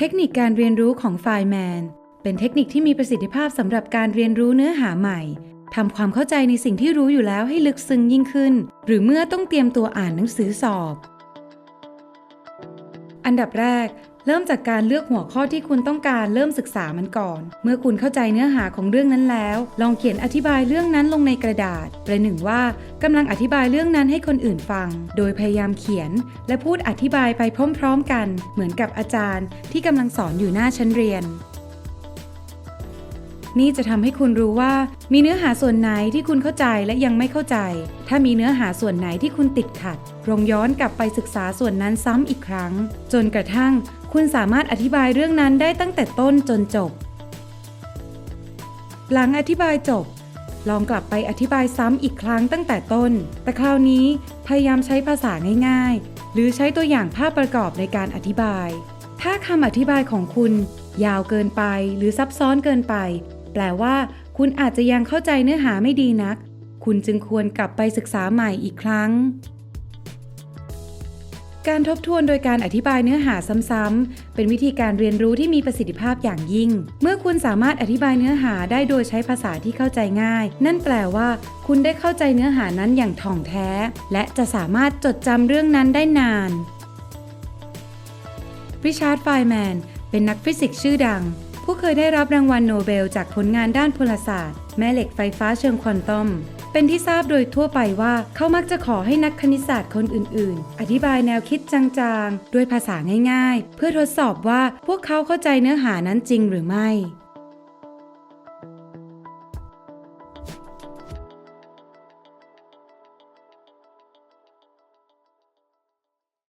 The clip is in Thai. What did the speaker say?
เทคนิคการเรียนรู้ของไฟแมนเป็นเทคนิคที่มีประสิทธิภาพสำหรับการเรียนรู้เนื้อหาใหม่ทำความเข้าใจในสิ่งที่รู้อยู่แล้วให้ลึกซึ้งยิ่งขึ้น หรือเมื่อต้องเตรียมตัวอ่านหนังสือสอบ อันดับแรก เริ่มจากการเลือกหัวข้อที่คุณต้องการเริ่มศึกษามันก่อน เมื่อคุณเข้าใจเนื้อหาของเรื่องนั้นแล้ว ลองเขียนอธิบายเรื่องนั้นลงในกระดาษ ประหนึ่งว่ากำลังอธิบายเรื่องนั้นให้คนอื่นฟัง โดยพยายามเขียน และพูดอธิบายไปพร้อม ๆ กัน เหมือนกับอาจารย์ ที่กำลังสอนอยู่หน้าชั้นเรียน นี่จะทำให้คุณรู้ว่า มีเนื้อหาส่วนไหนที่คุณเข้าใจและยังไม่เข้าใจ ถ้ามีเนื้อหาส่วนไหนที่คุณติดขัดลองย้อนกลับไปศึกษาส่วนนั้นซ้ำอีกครั้ง จนกระทั่ง คุณสามารถอธิบายเรื่องนั้นได้ตั้งแต่ต้นจนจบ หลังอธิบายจบ ลองกลับไปอธิบายซ้ำอีกครั้งตั้งแต่ต้น แต่คราวนี้พยายามใช้ภาษาง่ายๆ หรือใช้ตัวอย่างภาพประกอบในการอธิบาย ถ้าคำอธิบายของคุณยาวเกินไปหรือซับซ้อนเกินไป แปลว่า คุณอาจจะยังเข้าใจเนื้อหาไม่ดีนัก คุณจึงควรกลับไปศึกษาใหม่อีกครั้ง การทบทวนโดยการอธิบายเนื้อหาซ้ำๆ เป็นวิธีการเรียนรู้ที่มีประสิทธิภาพอย่างยิ่ง เมื่อคุณสามารถอธิบายเนื้อหาได้โดยใช้ภาษาที่เข้าใจง่าย นั่นแปลว่า คุณได้เข้าใจเนื้อหานั้นอย่างถ่องแท้ และจะสามารถจดจำเรื่องนั้นได้นานริชาร์ดไฟแมนเป็นนักฟิสิกส์ชื่อดัง ผู้เคยได้รับรางวัลโนเบลจากผลงานด้านพลศาสตร์ แม่เหล็กไฟฟ้าเชิงควอนตัมเป็นที่ทราบโดยทั่วไปว่าเขามักจะขอให้นักคณิตศาสตร์คนอื่น ๆ อธิบายแนวคิดจางๆ ด้วยภาษาง่าย ๆ เพื่อทดสอบว่าพวกเขาเข้าใจเนื้อหานั้นจริงหรือไม่